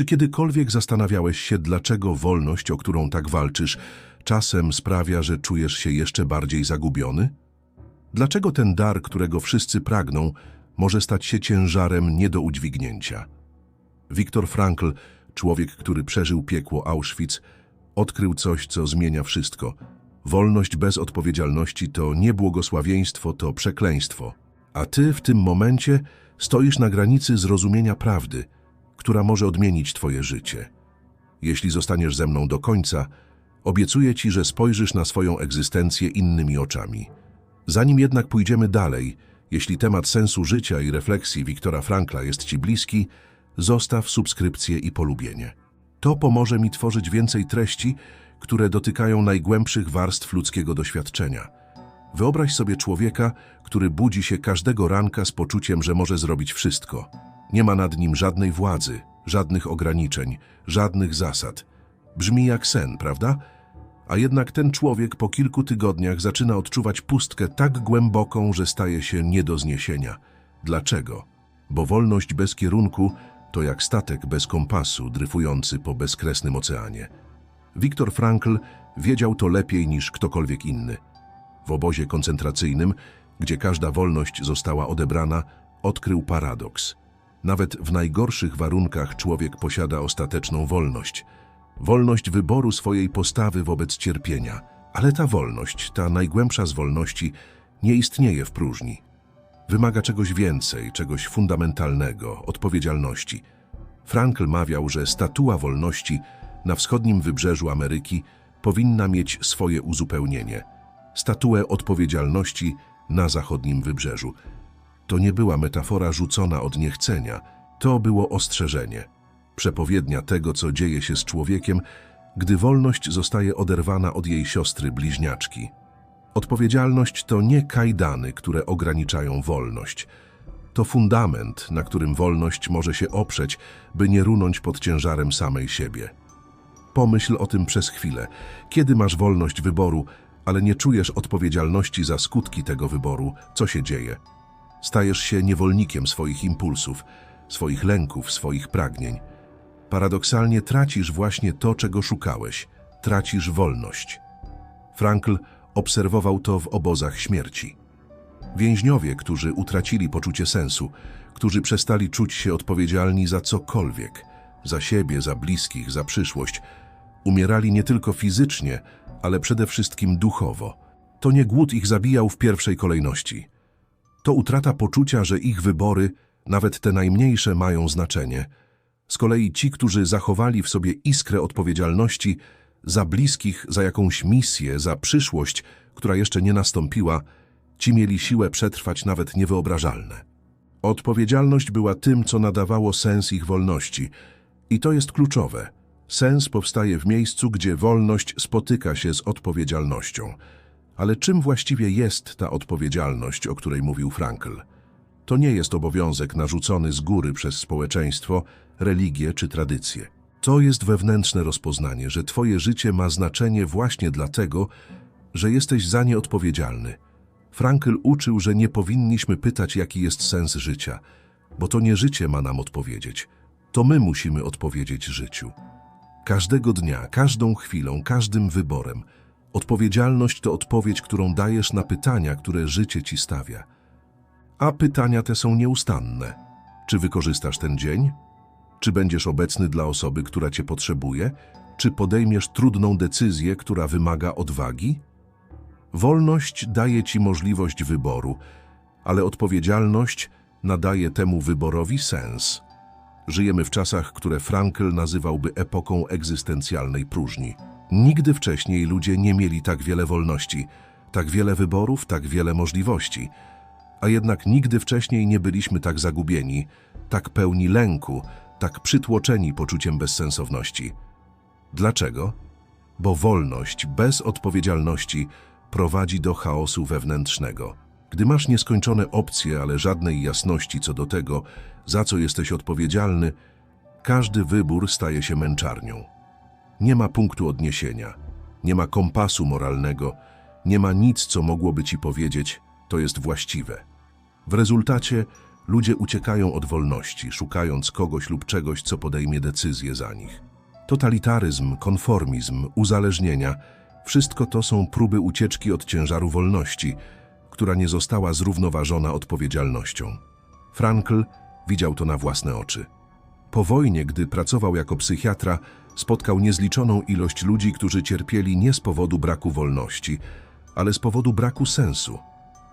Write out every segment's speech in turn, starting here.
Czy kiedykolwiek zastanawiałeś się, dlaczego wolność, o którą tak walczysz, czasem sprawia, że czujesz się jeszcze bardziej zagubiony? Dlaczego ten dar, którego wszyscy pragną, może stać się ciężarem nie do udźwignięcia? Viktor Frankl, człowiek, który przeżył piekło Auschwitz, odkrył coś, co zmienia wszystko. Wolność bez odpowiedzialności to nie błogosławieństwo, to przekleństwo. A ty w tym momencie stoisz na granicy zrozumienia prawdy, która może odmienić twoje życie. Jeśli zostaniesz ze mną do końca, obiecuję ci, że spojrzysz na swoją egzystencję innymi oczami. Zanim jednak pójdziemy dalej, jeśli temat sensu życia i refleksji Wiktora Frankla jest ci bliski, zostaw subskrypcję i polubienie. To pomoże mi tworzyć więcej treści, które dotykają najgłębszych warstw ludzkiego doświadczenia. Wyobraź sobie człowieka, który budzi się każdego ranka z poczuciem, że może zrobić wszystko. Nie ma nad nim żadnej władzy, żadnych ograniczeń, żadnych zasad. Brzmi jak sen, prawda? A jednak ten człowiek po kilku tygodniach zaczyna odczuwać pustkę tak głęboką, że staje się nie do zniesienia. Dlaczego? Bo wolność bez kierunku to jak statek bez kompasu dryfujący po bezkresnym oceanie. Viktor Frankl wiedział to lepiej niż ktokolwiek inny. W obozie koncentracyjnym, gdzie każda wolność została odebrana, odkrył paradoks. Nawet w najgorszych warunkach człowiek posiada ostateczną wolność. Wolność wyboru swojej postawy wobec cierpienia. Ale ta wolność, ta najgłębsza z wolności, nie istnieje w próżni. Wymaga czegoś więcej, czegoś fundamentalnego, odpowiedzialności. Frankl mawiał, że statua wolności na wschodnim wybrzeżu Ameryki powinna mieć swoje uzupełnienie. Statuę odpowiedzialności na zachodnim wybrzeżu. To nie była metafora rzucona od niechcenia, to było ostrzeżenie. Przepowiednia tego, co dzieje się z człowiekiem, gdy wolność zostaje oderwana od jej siostry bliźniaczki. Odpowiedzialność to nie kajdany, które ograniczają wolność. To fundament, na którym wolność może się oprzeć, by nie runąć pod ciężarem samej siebie. Pomyśl o tym przez chwilę. Kiedy masz wolność wyboru, ale nie czujesz odpowiedzialności za skutki tego wyboru, co się dzieje? Stajesz się niewolnikiem swoich impulsów, swoich lęków, swoich pragnień. Paradoksalnie tracisz właśnie to, czego szukałeś. Tracisz wolność. Frankl obserwował to w obozach śmierci. Więźniowie, którzy utracili poczucie sensu, którzy przestali czuć się odpowiedzialni za cokolwiek, za siebie, za bliskich, za przyszłość, umierali nie tylko fizycznie, ale przede wszystkim duchowo. To nie głód ich zabijał w pierwszej kolejności. To utrata poczucia, że ich wybory, nawet te najmniejsze, mają znaczenie. Z kolei ci, którzy zachowali w sobie iskrę odpowiedzialności za bliskich, za jakąś misję, za przyszłość, która jeszcze nie nastąpiła, ci mieli siłę przetrwać nawet niewyobrażalne. Odpowiedzialność była tym, co nadawało sens ich wolności. I to jest kluczowe. Sens powstaje w miejscu, gdzie wolność spotyka się z odpowiedzialnością. Ale czym właściwie jest ta odpowiedzialność, o której mówił Frankl? To nie jest obowiązek narzucony z góry przez społeczeństwo, religię czy tradycję. To jest wewnętrzne rozpoznanie, że Twoje życie ma znaczenie właśnie dlatego, że jesteś za nie odpowiedzialny. Frankl uczył, że nie powinniśmy pytać, jaki jest sens życia, bo to nie życie ma nam odpowiedzieć. To my musimy odpowiedzieć życiu. Każdego dnia, każdą chwilą, każdym wyborem. Odpowiedzialność to odpowiedź, którą dajesz na pytania, które życie ci stawia. A pytania te są nieustanne. Czy wykorzystasz ten dzień? Czy będziesz obecny dla osoby, która cię potrzebuje? Czy podejmiesz trudną decyzję, która wymaga odwagi? Wolność daje ci możliwość wyboru, ale odpowiedzialność nadaje temu wyborowi sens. Żyjemy w czasach, które Frankl nazywałby epoką egzystencjalnej próżni. Nigdy wcześniej ludzie nie mieli tak wiele wolności, tak wiele wyborów, tak wiele możliwości. A jednak nigdy wcześniej nie byliśmy tak zagubieni, tak pełni lęku, tak przytłoczeni poczuciem bezsensowności. Dlaczego? Bo wolność bez odpowiedzialności prowadzi do chaosu wewnętrznego. Gdy masz nieskończone opcje, ale żadnej jasności co do tego, za co jesteś odpowiedzialny, każdy wybór staje się męczarnią. Nie ma punktu odniesienia, nie ma kompasu moralnego, nie ma nic, co mogłoby ci powiedzieć, to jest właściwe. W rezultacie Ludzie uciekają od wolności, szukając kogoś lub czegoś, co podejmie decyzję za nich. Totalitaryzm, konformizm, uzależnienia wszystko to są próby ucieczki od ciężaru wolności, która nie została zrównoważona odpowiedzialnością. Frankl widział to na własne oczy. Po wojnie, gdy pracował jako psychiatra, spotkał niezliczoną ilość ludzi, którzy cierpieli nie z powodu braku wolności, ale z powodu braku sensu.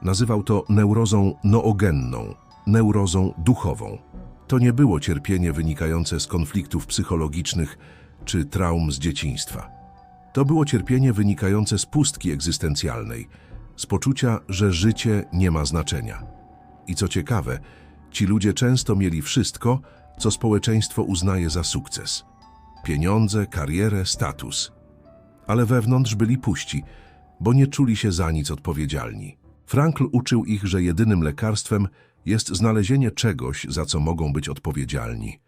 Nazywał to neurozą noogenną, neurozą duchową. To nie było cierpienie wynikające z konfliktów psychologicznych czy traum z dzieciństwa. To było cierpienie wynikające z pustki egzystencjalnej, z poczucia, że życie nie ma znaczenia. I co ciekawe, ci ludzie często mieli wszystko, co społeczeństwo uznaje za sukces. Pieniądze, karierę, status. Ale wewnątrz byli puści, bo nie czuli się za nic odpowiedzialni. Frankl uczył ich, że jedynym lekarstwem jest znalezienie czegoś, za co mogą być odpowiedzialni.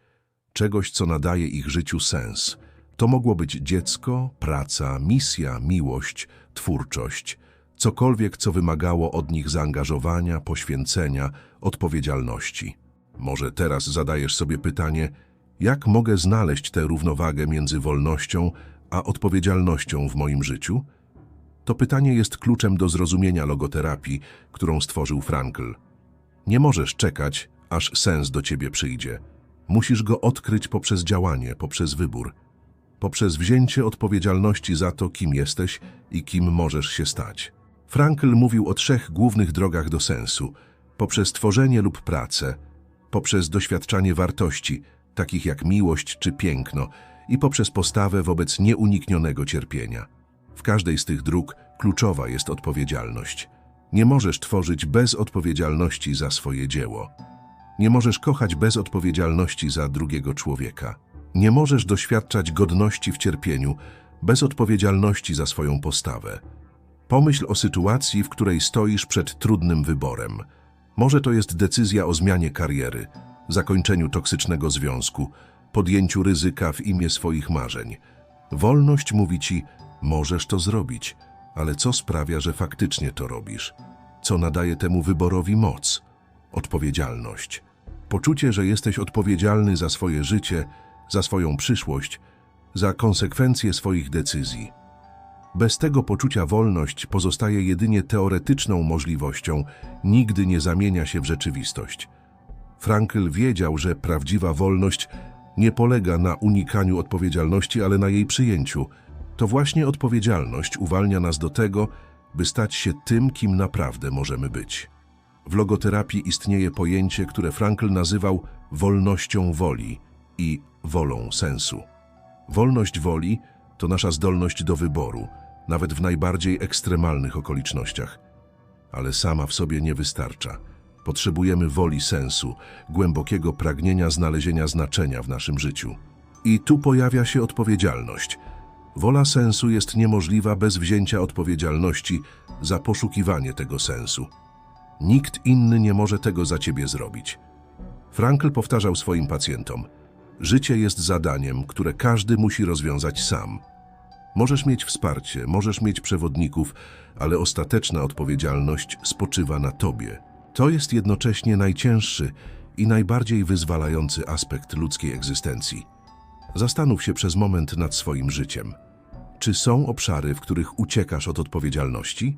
Czegoś, co nadaje ich życiu sens. To mogło być dziecko, praca, misja, miłość, twórczość, cokolwiek, co wymagało od nich zaangażowania, poświęcenia, odpowiedzialności. Może teraz zadajesz sobie pytanie, jak mogę znaleźć tę równowagę między wolnością a odpowiedzialnością w moim życiu? To pytanie jest kluczem do zrozumienia logoterapii, którą stworzył Frankl. Nie możesz czekać, aż sens do ciebie przyjdzie. Musisz go odkryć poprzez działanie, poprzez wybór, poprzez wzięcie odpowiedzialności za to, kim jesteś i kim możesz się stać. Frankl mówił o trzech głównych drogach do sensu: poprzez tworzenie lub pracę, poprzez doświadczanie wartości, takich jak miłość czy piękno, i poprzez postawę wobec nieuniknionego cierpienia. W każdej z tych dróg kluczowa jest odpowiedzialność. Nie możesz tworzyć bez odpowiedzialności za swoje dzieło. Nie możesz kochać bez odpowiedzialności za drugiego człowieka. Nie możesz doświadczać godności w cierpieniu bez odpowiedzialności za swoją postawę. Pomyśl o sytuacji, w której stoisz przed trudnym wyborem. Może to jest decyzja o zmianie kariery, zakończeniu toksycznego związku, podjęciu ryzyka w imię swoich marzeń. Wolność mówi ci, możesz to zrobić, ale co sprawia, że faktycznie to robisz? Co nadaje temu wyborowi moc? Odpowiedzialność. Poczucie, że jesteś odpowiedzialny za swoje życie, za swoją przyszłość, za konsekwencje swoich decyzji. Bez tego poczucia wolność pozostaje jedynie teoretyczną możliwością, nigdy nie zamienia się w rzeczywistość. Frankl wiedział, że prawdziwa wolność nie polega na unikaniu odpowiedzialności, ale na jej przyjęciu. To właśnie odpowiedzialność uwalnia nas do tego, by stać się tym, kim naprawdę możemy być. W logoterapii istnieje pojęcie, które Frankl nazywał wolnością woli i wolą sensu. Wolność woli to nasza zdolność do wyboru, nawet w najbardziej ekstremalnych okolicznościach. Ale sama w sobie nie wystarcza. Potrzebujemy woli sensu, głębokiego pragnienia znalezienia znaczenia w naszym życiu. I tu pojawia się odpowiedzialność. Wola sensu jest niemożliwa bez wzięcia odpowiedzialności za poszukiwanie tego sensu. Nikt inny nie może tego za ciebie zrobić. Frankl powtarzał swoim pacjentom: Życie jest zadaniem, które każdy musi rozwiązać sam. Możesz mieć wsparcie, możesz mieć przewodników, ale ostateczna odpowiedzialność spoczywa na tobie. To jest jednocześnie najcięższy i najbardziej wyzwalający aspekt ludzkiej egzystencji. Zastanów się przez moment nad swoim życiem. Czy są obszary, w których uciekasz od odpowiedzialności?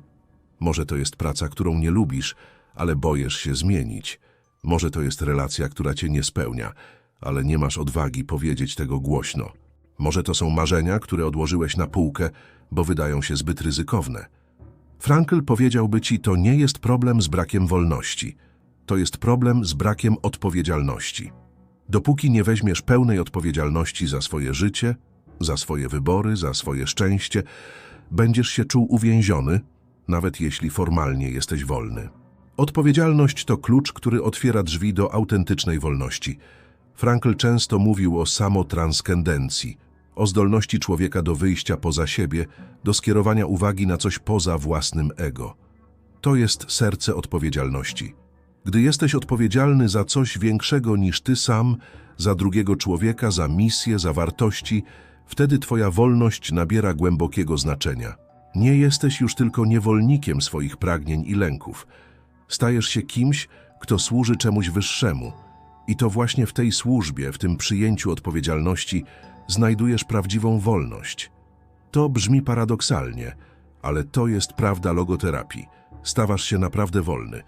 Może to jest praca, którą nie lubisz, ale boisz się zmienić. Może to jest relacja, która cię nie spełnia, ale nie masz odwagi powiedzieć tego głośno. Może to są marzenia, które odłożyłeś na półkę, bo wydają się zbyt ryzykowne. Frankl powiedziałby ci, to nie jest problem z brakiem wolności. To jest problem z brakiem odpowiedzialności. Dopóki nie weźmiesz pełnej odpowiedzialności za swoje życie, za swoje wybory, za swoje szczęście, będziesz się czuł uwięziony, nawet jeśli formalnie jesteś wolny. Odpowiedzialność to klucz, który otwiera drzwi do autentycznej wolności. Frankl często mówił o samotranscendencji, o zdolności człowieka do wyjścia poza siebie, do skierowania uwagi na coś poza własnym ego. To jest serce odpowiedzialności. Gdy jesteś odpowiedzialny za coś większego niż ty sam, za drugiego człowieka, za misję, za wartości, wtedy twoja wolność nabiera głębokiego znaczenia. Nie jesteś już tylko niewolnikiem swoich pragnień i lęków. Stajesz się kimś, kto służy czemuś wyższemu. I to właśnie w tej służbie, w tym przyjęciu odpowiedzialności, znajdujesz prawdziwą wolność. To brzmi paradoksalnie, ale to jest prawda logoterapii. Stawasz się naprawdę wolny,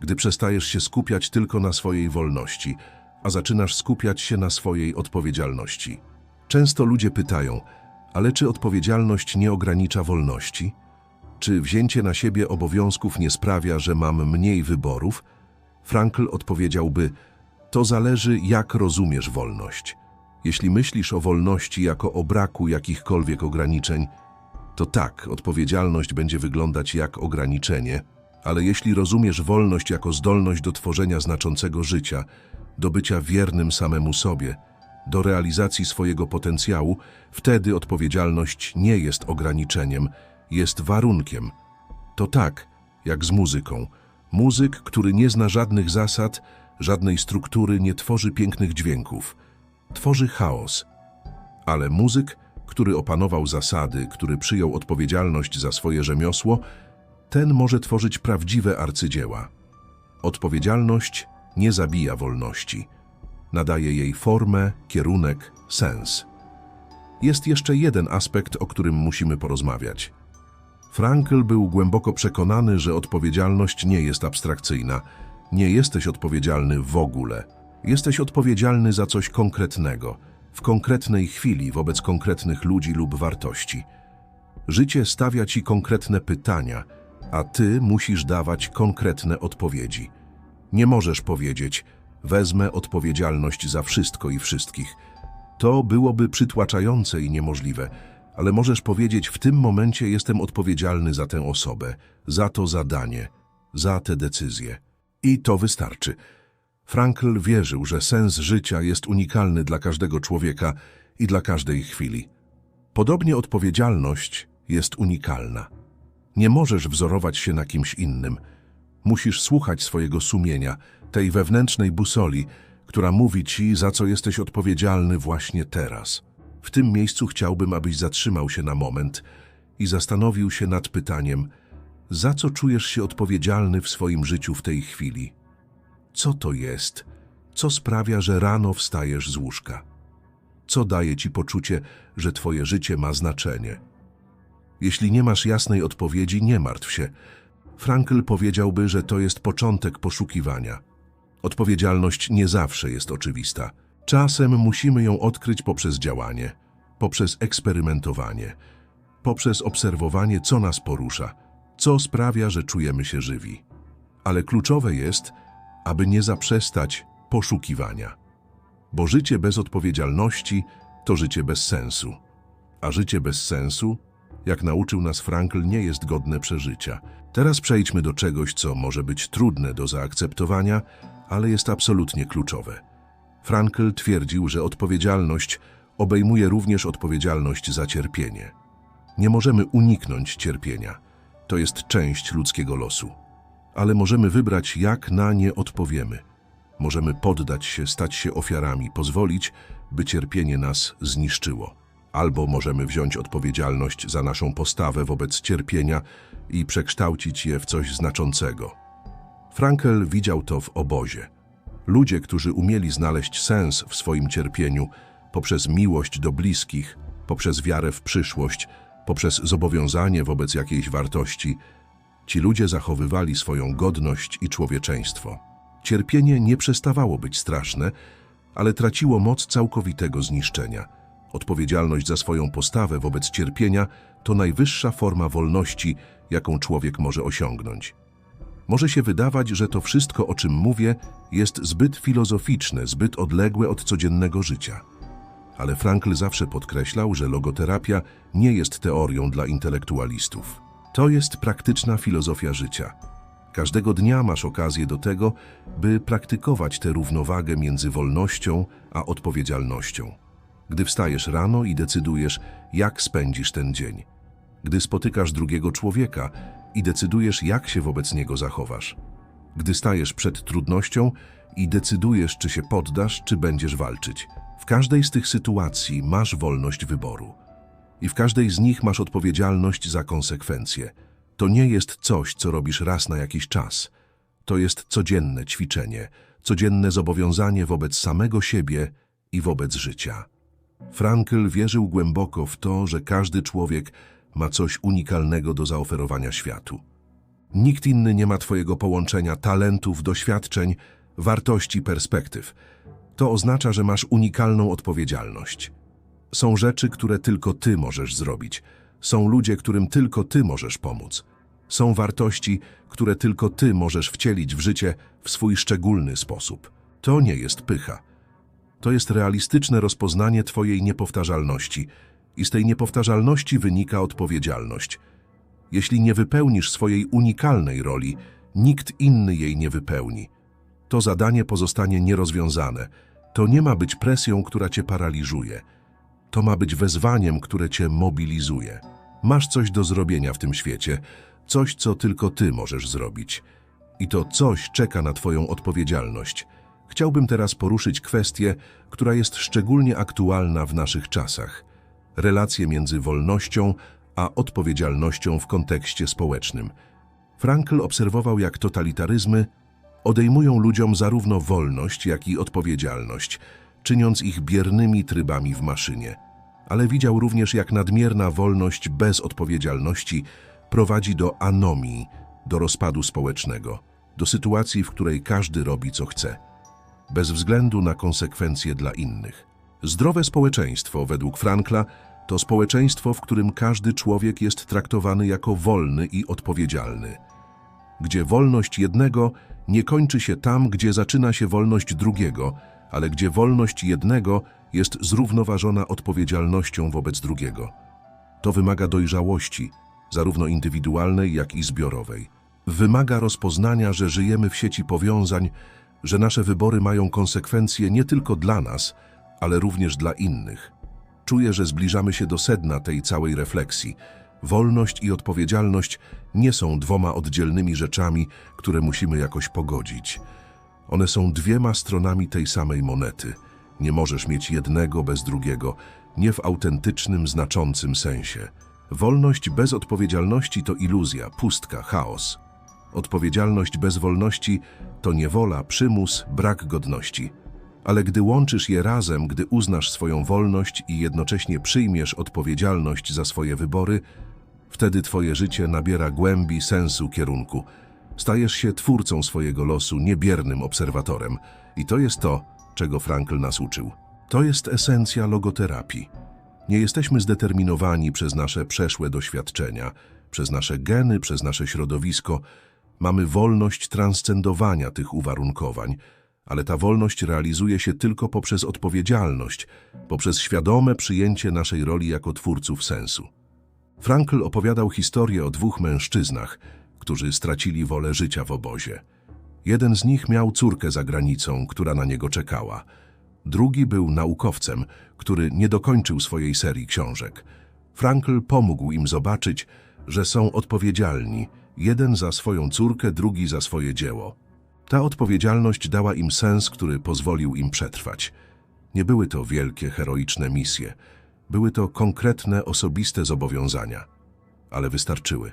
gdy przestajesz się skupiać tylko na swojej wolności, a zaczynasz skupiać się na swojej odpowiedzialności. Często ludzie pytają, ale czy odpowiedzialność nie ogranicza wolności? Czy wzięcie na siebie obowiązków nie sprawia, że mam mniej wyborów? Frankl odpowiedziałby, to zależy jak rozumiesz wolność. Jeśli myślisz o wolności jako o braku jakichkolwiek ograniczeń, to tak, odpowiedzialność będzie wyglądać jak ograniczenie, ale jeśli rozumiesz wolność jako zdolność do tworzenia znaczącego życia, do bycia wiernym samemu sobie, do realizacji swojego potencjału, wtedy odpowiedzialność nie jest ograniczeniem, jest warunkiem. To tak, jak z muzyką. Muzyk, który nie zna żadnych zasad, żadnej struktury, nie tworzy pięknych dźwięków. Tworzy chaos. Ale muzyk, który opanował zasady, który przyjął odpowiedzialność za swoje rzemiosło, ten może tworzyć prawdziwe arcydzieła. Odpowiedzialność nie zabija wolności. Nadaje jej formę, kierunek, sens. Jest jeszcze jeden aspekt, o którym musimy porozmawiać. Frankl był głęboko przekonany, że odpowiedzialność nie jest abstrakcyjna. Nie jesteś odpowiedzialny w ogóle. Jesteś odpowiedzialny za coś konkretnego, w konkretnej chwili wobec konkretnych ludzi lub wartości. Życie stawia ci konkretne pytania, a ty musisz dawać konkretne odpowiedzi. Nie możesz powiedzieć, wezmę odpowiedzialność za wszystko i wszystkich. To byłoby przytłaczające i niemożliwe, ale możesz powiedzieć, w tym momencie jestem odpowiedzialny za tę osobę, za to zadanie, za tę decyzję. I to wystarczy. Frankl wierzył, że sens życia jest unikalny dla każdego człowieka i dla każdej chwili. Podobnie odpowiedzialność jest unikalna. Nie możesz wzorować się na kimś innym. Musisz słuchać swojego sumienia, tej wewnętrznej busoli, która mówi ci, za co jesteś odpowiedzialny właśnie teraz. W tym miejscu chciałbym, abyś zatrzymał się na moment i zastanowił się nad pytaniem, za co czujesz się odpowiedzialny w swoim życiu w tej chwili? Co to jest? Co sprawia, że rano wstajesz z łóżka? Co daje ci poczucie, że twoje życie ma znaczenie? Jeśli nie masz jasnej odpowiedzi, nie martw się. Frankl powiedziałby, że to jest początek poszukiwania. Odpowiedzialność nie zawsze jest oczywista. Czasem musimy ją odkryć poprzez działanie, poprzez eksperymentowanie, poprzez obserwowanie, co nas porusza, co sprawia, że czujemy się żywi. Ale kluczowe jest, aby nie zaprzestać poszukiwania. Bo życie bez odpowiedzialności to życie bez sensu. A życie bez sensu, jak nauczył nas Frankl, nie jest godne przeżycia. Teraz przejdźmy do czegoś, co może być trudne do zaakceptowania, ale jest absolutnie kluczowe. Frankl twierdził, że odpowiedzialność obejmuje również odpowiedzialność za cierpienie. Nie możemy uniknąć cierpienia. To jest część ludzkiego losu ale możemy wybrać, jak na nie odpowiemy. Możemy poddać się, stać się ofiarami, pozwolić, by cierpienie nas zniszczyło. Albo możemy wziąć odpowiedzialność za naszą postawę wobec cierpienia i przekształcić je w coś znaczącego. Frankel widział to w obozie. Ludzie, którzy umieli znaleźć sens w swoim cierpieniu poprzez miłość do bliskich, poprzez wiarę w przyszłość, poprzez zobowiązanie wobec jakiejś wartości, Ci ludzie zachowywali swoją godność i człowieczeństwo. Cierpienie nie przestawało być straszne, ale traciło moc całkowitego zniszczenia. Odpowiedzialność za swoją postawę wobec cierpienia to najwyższa forma wolności, jaką człowiek może osiągnąć. Może się wydawać, że to wszystko, o czym mówię, jest zbyt filozoficzne, zbyt odległe od codziennego życia. Ale Frankl zawsze podkreślał, że logoterapia nie jest teorią dla intelektualistów. To jest praktyczna filozofia życia. Każdego dnia masz okazję do tego, by praktykować tę równowagę między wolnością a odpowiedzialnością. Gdy wstajesz rano i decydujesz, jak spędzisz ten dzień. Gdy spotykasz drugiego człowieka i decydujesz, jak się wobec niego zachowasz. Gdy stajesz przed trudnością i decydujesz, czy się poddasz, czy będziesz walczyć. W każdej z tych sytuacji masz wolność wyboru i w każdej z nich masz odpowiedzialność za konsekwencje. To nie jest coś, co robisz raz na jakiś czas. To jest codzienne ćwiczenie, codzienne zobowiązanie wobec samego siebie i wobec życia. Frankl wierzył głęboko w to, że każdy człowiek ma coś unikalnego do zaoferowania światu. Nikt inny nie ma Twojego połączenia talentów, doświadczeń, wartości, perspektyw. To oznacza, że masz unikalną odpowiedzialność. Są rzeczy, które tylko Ty możesz zrobić. Są ludzie, którym tylko Ty możesz pomóc. Są wartości, które tylko Ty możesz wcielić w życie w swój szczególny sposób. To nie jest pycha. To jest realistyczne rozpoznanie Twojej niepowtarzalności i z tej niepowtarzalności wynika odpowiedzialność. Jeśli nie wypełnisz swojej unikalnej roli, nikt inny jej nie wypełni. To zadanie pozostanie nierozwiązane. To nie ma być presją, która cię paraliżuje. To ma być wezwaniem, które cię mobilizuje. Masz coś do zrobienia w tym świecie, coś, co tylko ty możesz zrobić. I to coś czeka na twoją odpowiedzialność. Chciałbym teraz poruszyć kwestię, która jest szczególnie aktualna w naszych czasach. Relacje między wolnością a odpowiedzialnością w kontekście społecznym. Frankl obserwował, jak totalitaryzmy odejmują ludziom zarówno wolność, jak i odpowiedzialność, czyniąc ich biernymi trybami w maszynie. Ale widział również, jak nadmierna wolność bez odpowiedzialności prowadzi do anomii, do rozpadu społecznego, do sytuacji, w której każdy robi co chce, bez względu na konsekwencje dla innych. Zdrowe społeczeństwo, według Frankla, to społeczeństwo, w którym każdy człowiek jest traktowany jako wolny i odpowiedzialny. Gdzie wolność jednego nie kończy się tam, gdzie zaczyna się wolność drugiego, ale gdzie wolność jednego jest zrównoważona odpowiedzialnością wobec drugiego. To wymaga dojrzałości, zarówno indywidualnej, jak i zbiorowej. Wymaga rozpoznania, że żyjemy w sieci powiązań, że nasze wybory mają konsekwencje nie tylko dla nas, ale również dla innych. Czuję, że zbliżamy się do sedna tej całej refleksji. Wolność i odpowiedzialność nie są dwoma oddzielnymi rzeczami, które musimy jakoś pogodzić. One są dwiema stronami tej samej monety. Nie możesz mieć jednego bez drugiego, nie w autentycznym, znaczącym sensie. Wolność bez odpowiedzialności to iluzja, pustka, chaos. Odpowiedzialność bez wolności to niewola, przymus, brak godności. Ale gdy łączysz je razem, gdy uznasz swoją wolność i jednocześnie przyjmiesz odpowiedzialność za swoje wybory, wtedy twoje życie nabiera głębi, sensu, kierunku. Stajesz się twórcą swojego losu, niebiernym obserwatorem. I to jest to, czego Frankl nas uczył. To jest esencja logoterapii. Nie jesteśmy zdeterminowani przez nasze przeszłe doświadczenia, przez nasze geny, przez nasze środowisko. Mamy wolność transcendowania tych uwarunkowań, ale ta wolność realizuje się tylko poprzez odpowiedzialność, poprzez świadome przyjęcie naszej roli jako twórców sensu. Frankl opowiadał historię o dwóch mężczyznach, którzy stracili wolę życia w obozie. Jeden z nich miał córkę za granicą, która na niego czekała. Drugi był naukowcem, który nie dokończył swojej serii książek. Frankl pomógł im zobaczyć, że są odpowiedzialni, jeden za swoją córkę, drugi za swoje dzieło. Ta odpowiedzialność dała im sens, który pozwolił im przetrwać. Nie były to wielkie, heroiczne misje. Były to konkretne, osobiste zobowiązania. Ale wystarczyły.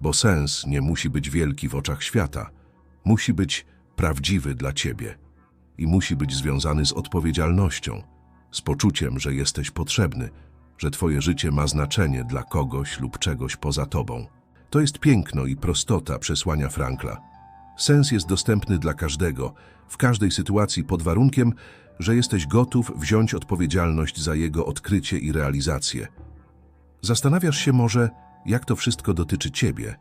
Bo sens nie musi być wielki w oczach świata. Musi być prawdziwy dla ciebie. I musi być związany z odpowiedzialnością, z poczuciem, że jesteś potrzebny, że twoje życie ma znaczenie dla kogoś lub czegoś poza tobą. To jest piękno i prostota przesłania Frankla. Sens jest dostępny dla każdego, w każdej sytuacji pod warunkiem, że jesteś gotów wziąć odpowiedzialność za jego odkrycie i realizację. Zastanawiasz się może, jak to wszystko dotyczy ciebie.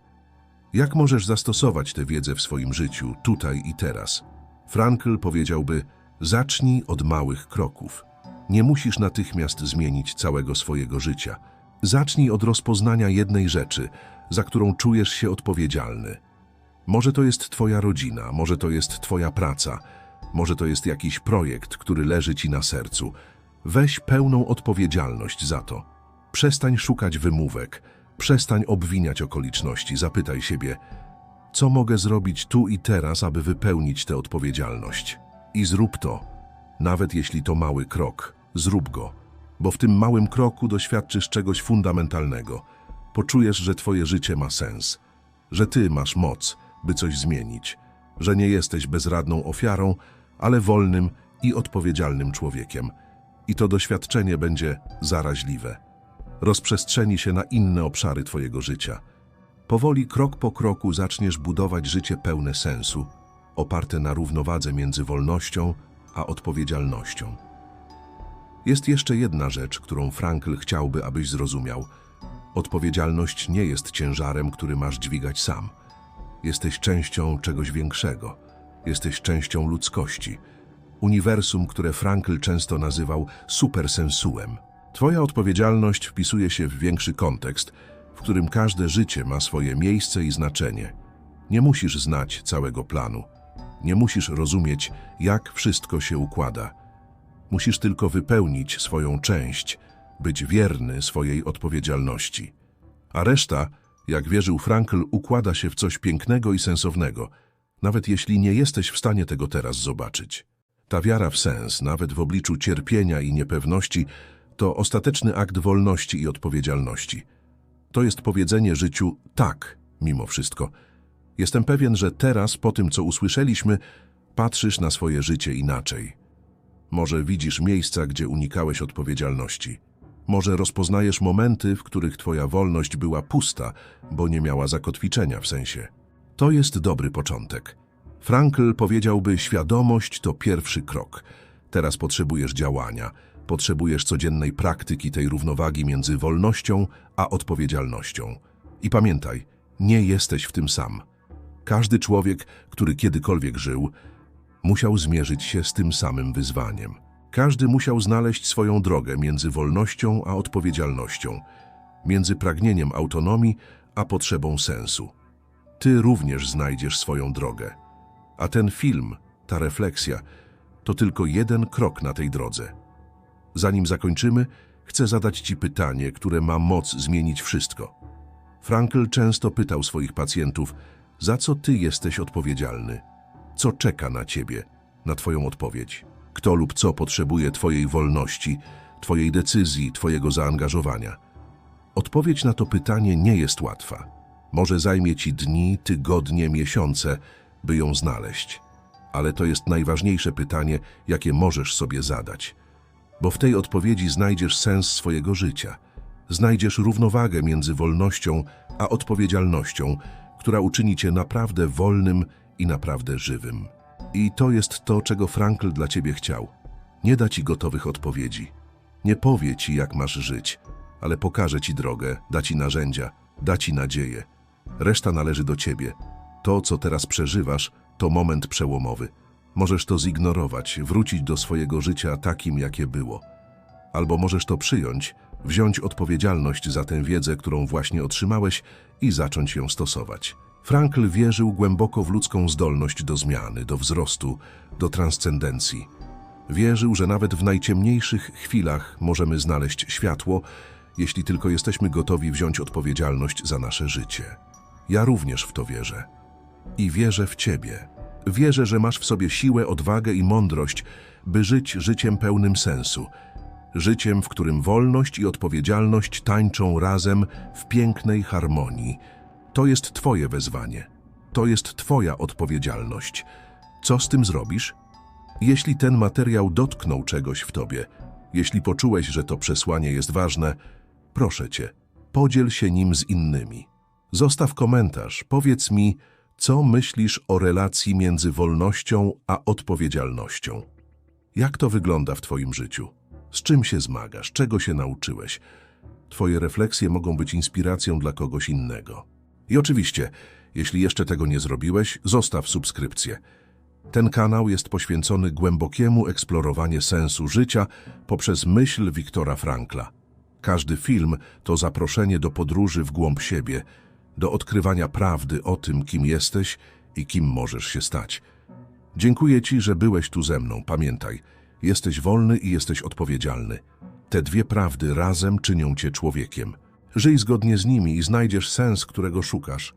Jak możesz zastosować tę wiedzę w swoim życiu, tutaj i teraz? Frankl powiedziałby, zacznij od małych kroków. Nie musisz natychmiast zmienić całego swojego życia. Zacznij od rozpoznania jednej rzeczy, za którą czujesz się odpowiedzialny. Może to jest twoja rodzina, może to jest twoja praca, może to jest jakiś projekt, który leży ci na sercu. Weź pełną odpowiedzialność za to. Przestań szukać wymówek, przestań obwiniać okoliczności, zapytaj siebie, co mogę zrobić tu i teraz, aby wypełnić tę odpowiedzialność. I zrób to, nawet jeśli to mały krok, zrób go, bo w tym małym kroku doświadczysz czegoś fundamentalnego. Poczujesz, że twoje życie ma sens, że ty masz moc, by coś zmienić, że nie jesteś bezradną ofiarą, ale wolnym i odpowiedzialnym człowiekiem. I to doświadczenie będzie zaraźliwe. Rozprzestrzeni się na inne obszary Twojego życia. Powoli, krok po kroku zaczniesz budować życie pełne sensu, oparte na równowadze między wolnością a odpowiedzialnością. Jest jeszcze jedna rzecz, którą Frankl chciałby, abyś zrozumiał. Odpowiedzialność nie jest ciężarem, który masz dźwigać sam. Jesteś częścią czegoś większego. Jesteś częścią ludzkości. Uniwersum, które Frankl często nazywał supersensuem. Twoja odpowiedzialność wpisuje się w większy kontekst, w którym każde życie ma swoje miejsce i znaczenie. Nie musisz znać całego planu. Nie musisz rozumieć, jak wszystko się układa. Musisz tylko wypełnić swoją część, być wierny swojej odpowiedzialności. A reszta, jak wierzył Frankl, układa się w coś pięknego i sensownego, nawet jeśli nie jesteś w stanie tego teraz zobaczyć. Ta wiara w sens, nawet w obliczu cierpienia i niepewności, to ostateczny akt wolności i odpowiedzialności. To jest powiedzenie życiu tak, mimo wszystko. Jestem pewien, że teraz, po tym co usłyszeliśmy, patrzysz na swoje życie inaczej. Może widzisz miejsca, gdzie unikałeś odpowiedzialności. Może rozpoznajesz momenty, w których twoja wolność była pusta, bo nie miała zakotwiczenia w sensie. To jest dobry początek. Frankl powiedziałby, świadomość to pierwszy krok. Teraz potrzebujesz działania, potrzebujesz codziennej praktyki tej równowagi między wolnością a odpowiedzialnością. I pamiętaj, nie jesteś w tym sam. Każdy człowiek, który kiedykolwiek żył, musiał zmierzyć się z tym samym wyzwaniem. Każdy musiał znaleźć swoją drogę między wolnością a odpowiedzialnością, między pragnieniem autonomii a potrzebą sensu. Ty również znajdziesz swoją drogę. A ten film, ta refleksja, to tylko jeden krok na tej drodze. Zanim zakończymy, chcę zadać Ci pytanie, które ma moc zmienić wszystko. Frankl często pytał swoich pacjentów, za co Ty jesteś odpowiedzialny? Co czeka na Ciebie, na Twoją odpowiedź? Kto lub co potrzebuje Twojej wolności, Twojej decyzji, Twojego zaangażowania? Odpowiedź na to pytanie nie jest łatwa. Może zajmie Ci dni, tygodnie, miesiące, by ją znaleźć. Ale to jest najważniejsze pytanie, jakie możesz sobie zadać. Bo w tej odpowiedzi znajdziesz sens swojego życia. Znajdziesz równowagę między wolnością a odpowiedzialnością, która uczyni cię naprawdę wolnym i naprawdę żywym. I to jest to, czego Frankl dla ciebie chciał. Nie da ci gotowych odpowiedzi. Nie powie ci, jak masz żyć, ale pokaże ci drogę, da ci narzędzia, da ci nadzieję. Reszta należy do ciebie. To, co teraz przeżywasz, to moment przełomowy. Możesz to zignorować, wrócić do swojego życia takim, jakie było. Albo możesz to przyjąć, wziąć odpowiedzialność za tę wiedzę, którą właśnie otrzymałeś i zacząć ją stosować. Frankl wierzył głęboko w ludzką zdolność do zmiany, do wzrostu, do transcendencji. Wierzył, że nawet w najciemniejszych chwilach możemy znaleźć światło, jeśli tylko jesteśmy gotowi wziąć odpowiedzialność za nasze życie. Ja również w to wierzę. I wierzę w Ciebie. Wierzę, że masz w sobie siłę, odwagę i mądrość, by żyć życiem pełnym sensu. Życiem, w którym wolność i odpowiedzialność tańczą razem w pięknej harmonii. To jest Twoje wezwanie. To jest Twoja odpowiedzialność. Co z tym zrobisz? Jeśli ten materiał dotknął czegoś w Tobie, jeśli poczułeś, że to przesłanie jest ważne, proszę Cię, podziel się nim z innymi. Zostaw komentarz, powiedz mi, co myślisz o relacji między wolnością a odpowiedzialnością. Jak to wygląda w Twoim życiu? Z czym się zmagasz? Czego się nauczyłeś? Twoje refleksje mogą być inspiracją dla kogoś innego. I oczywiście, jeśli jeszcze tego nie zrobiłeś, zostaw subskrypcję. Ten kanał jest poświęcony głębokiemu eksplorowaniu sensu życia poprzez myśl Wiktora Frankla. Każdy film to zaproszenie do podróży w głąb siebie, do odkrywania prawdy o tym, kim jesteś i kim możesz się stać. Dziękuję Ci, że byłeś tu ze mną. Pamiętaj, jesteś wolny i jesteś odpowiedzialny. Te dwie prawdy razem czynią Cię człowiekiem. Żyj zgodnie z nimi i znajdziesz sens, którego szukasz.